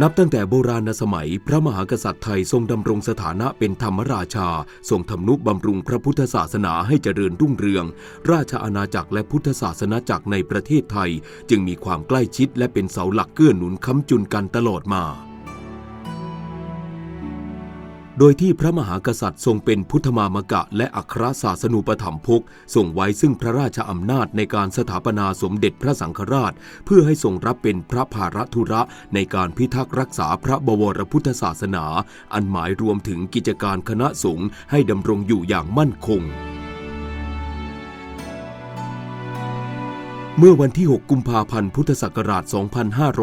นับตั้งแต่โบราณสมัย พระมหากษัตริย์ไทยทรงดำรงสถานะเป็นธรรมราชา ทรงทำนุบำรุงพระพุทธศาสนาให้เจริญรุ่งเรือง ราชอาณาจักรและพุทธศาสนาจักรในประเทศไทย จึงมีความใกล้ชิดและเป็นเสาหลักเกื้อหนุนค้ำจุนกันตลอดมา โดยที่พระมหากษัตริย์ทรงเป็นพุทธมามกะ และอัครศาสนูปถัมภกส่งไว้ซึ่งพระราชอำนาจในการสถาปนาสมเด็จพระสังฆราช เพื่อให้ทรงรับเป็นพระภารธุระในการพิทักษ์รักษาพระบวรพุทธศาสนา อันหมายรวมถึงกิจการคณะสงฆ์ให้ดำรงอยู่อย่างมั่นคง เมื่อวันที่ 6 กุมภาพันธ์ พุทธศักราช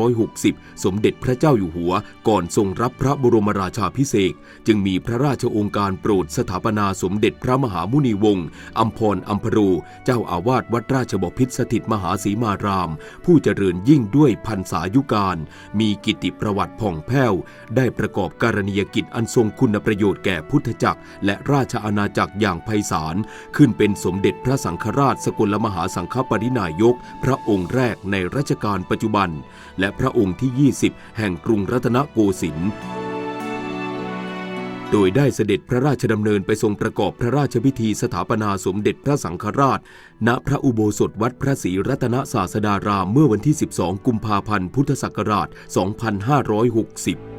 2560 สมเด็จพระเจ้าอยู่หัว ก่อนทรงรับพระบรมราชาพิเศษจึงมีพระราชองค์การโปรดสถาปนาสมเด็จพระมหามุนีวงศ์อัมพรอัมพโรเจ้าอาวาสวัดราชบพิตรสถิตมหาสีมาราม ผู้เจริญยิ่งด้วยพันษายุการ มีกิติประวัติผ่องแผ้ว ได้ประกอบการณียกิจอันทรงคุณประโยชน์แก่พุทธจักร และราชอาณาจักรอย่างไพศาล ขึ้นเป็นสมเด็จพระสังฆราชสกลมหาสังฆปรินายกพระองค์แรกในรัชกาลปัจจุบัน และพระองค์ที่ 20 แห่งกรุงรัตนโกสินทร์โดยได้เสด็จพระราชดำเนินไปทรงประกอบพระราชพิธีสถาปนาสมเด็จพระสังฆราช ณพระอุโบสถวัดพระศรีรัตนศาสดารามเมื่อวันที่ 12 กุมภาพันธ์ พุทธศักราช 2560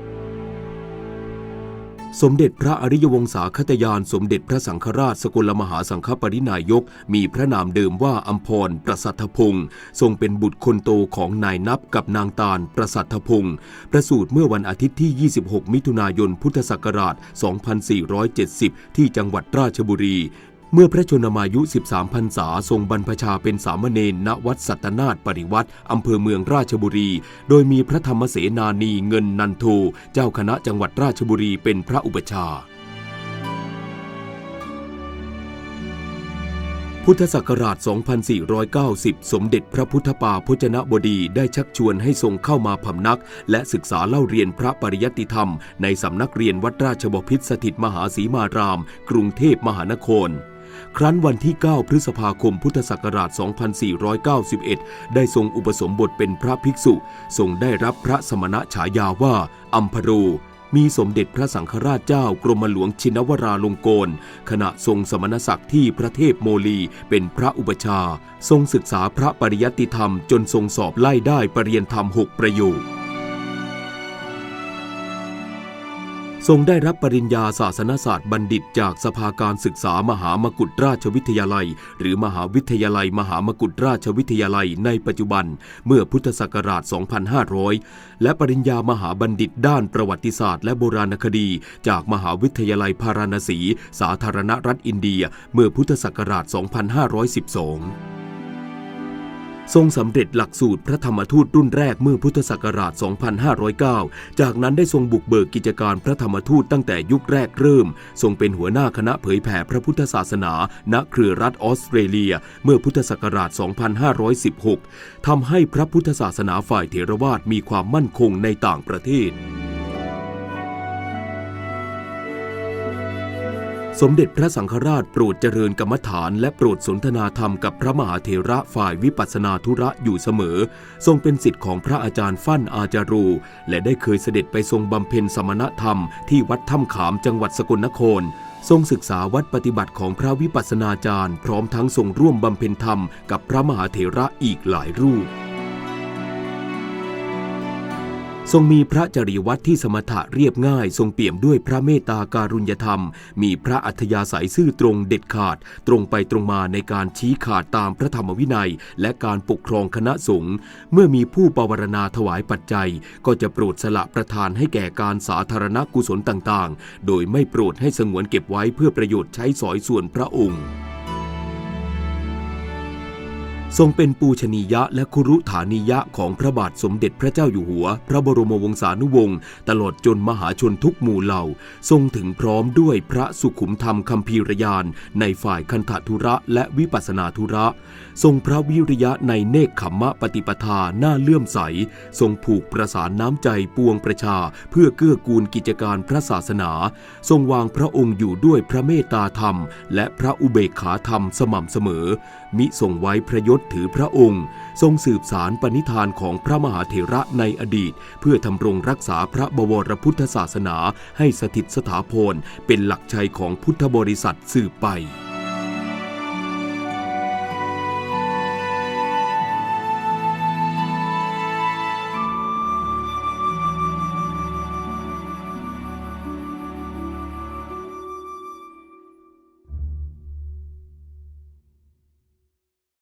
สมเด็จพระอริยวงศาคตยาน สมเด็จพระสังฆราชสกลมหาสังฆปรินายก มีพระนามเดิมว่าอัมพรประสัทธพงศ์ทรงเป็นบุตรคนโตของนายนับกับนางตาลประสัทธพงศ์ประสูติเมื่อวันอาทิตย์ที่ 26 มิถุนายนพุทธศักราช 2470 ที่จังหวัดราชบุรี เมื่อพระชนมายุ 13พรรษาทรงบรรพชาเป็นสามเณรณวัดสัตนาถปริวัติอำเภอเมืองราชบุรี โดยมีพระธรรมเสนานีเงินนันโทเจ้าคณะจังหวัดราชบุรีเป็นพระอุปชา พุทธศักราช 2490 สมเด็จพระพุทธปาพจนบดีได้ชักชวนให้ทรงเข้ามาพำนัก และศึกษาเล่าเรียนพระปริยัติธรรม ในสำนักเรียนวัดราชบพิตรสถิตมหาสีมาราม กรุงเทพมหานคร ครั้นวันที่ 9 พฤษภาคมพุทธศักราช 2491 ได้ทรงอุปสมบทเป็นพระภิกษุ ทรงได้รับพระสมณฉายาว่า อัมพโร มีสมเด็จพระสังฆราชเจ้ากรมหลวงชินวราลงกรขณะทรงสมณศักดิ์ที่พระเทพโมลีเป็นพระอุปชา ทรงศึกษาพระปริยัติธรรมจนทรงสอบไล่ได้ปรริยนธรรมหกประโยค ทรงได้รับปริญญาศาสนศาสตร์บัณฑิตจากสภาการศึกษามหามกุฏราชวิทยาลัย หรือมหาวิทยาลัย มหามกุฏราชวิทยาลัยในปัจจุบันเมื่อพุทธศักราช 2500 และปริญญามหาบัณฑิตด้านประวัติศาสตร์ และโบราณคดี จากมหาวิทยาลัยพาราณสี สาธารณรัฐอินเดีย เมื่อพุทธศักราช 2512 ทรงสำเร็จหลักสูตรพระธรรมทูตรุ่นแรกเมื่อพุทธศักราช 2509 จากนั้นได้ทรงบุกเบิกกิจการพระธรรมทูตตั้งแต่ยุคแรกเริ่ม ทรงเป็นหัวหน้าคณะเผยแผ่พระพุทธศาสนา ณ เครือรัฐออสเตรเลีย เมื่อพุทธศักราช 2516 ทำให้พระพุทธศาสนาฝ่ายเถรวาทมีความมั่นคงในต่างประเทศ สมเด็จพระสังฆราชโปรดเจริญกรรมฐานและโปรดสนทนาธรรมกับพระมหาเถระฝ่ายวิปัสนาธุระอยู่เสมอ ทรงเป็นสิทธิ์ของพระอาจารย์ฟั่นอาจารู และได้เคยเสด็จไปทรงบำเพ็ญสมณธรรมที่วัดถ้ำขามจังหวัดสกลนคร ทรงศึกษาวัดปฏิบัติของพระวิปัสสนาจารย์ พร้อมทั้งทรงร่วมบำเพ็ญธรรมกับพระมหาเถระอีกหลายรูป ทรงมีพระจริวัตรที่สมถะเรียบง่าย ทรงเปี่ยมด้วยพระเมตตาการุญยธรรม มีพระอัธยาศัยซื่อตรงเด็ดขาด ตรงไปตรงมาในการชี้ขาดตามพระธรรมวินัย และการปกครองคณะสงฆ์เมื่อมีผู้ปวารณาถวายปัจจัย ก็จะโปรดสละประทานให้แก่การสาธารณกุศลต่างๆ โดยไม่โปรดให้สงวนเก็บไว้เพื่อประโยชน์ใช้สอยส่วนพระองค์ ทรงเป็นปูชนียะและคุรุฐานียะของพระบาทสมเด็จพระเจ้าอยู่หัว พระบรมวงศานุวงศ์ตลอดจนมหาชนทุกหมู่เหล่า ทรงถึงพร้อมด้วยพระสุขุมธรรมคัมภีรยาน ในฝ่ายคันธทุระและวิปัสสนาธุระ ทรงพระวิริยะในเนคขมมะปฏิปทาหน้าเลื่อมใส ทรงผูกประสานน้ำใจปวงประชา เพื่อเกื้อกูลกิจการพระศาสนา ทรงวางพระองค์อยู่ด้วยพระเมตตาธรรม และพระอุเบกขาธรรมสม่ำเสมอ มิทรงไว้พระยศถือพระองค์ ทรงสืบสารปณิธานของพระมหาเถระในอดีต เพื่อทำรงรักษาพระบวรพุทธศาสนาให้สถิตสถาพรเป็นหลักชัยของพุทธบริษัทสืบไป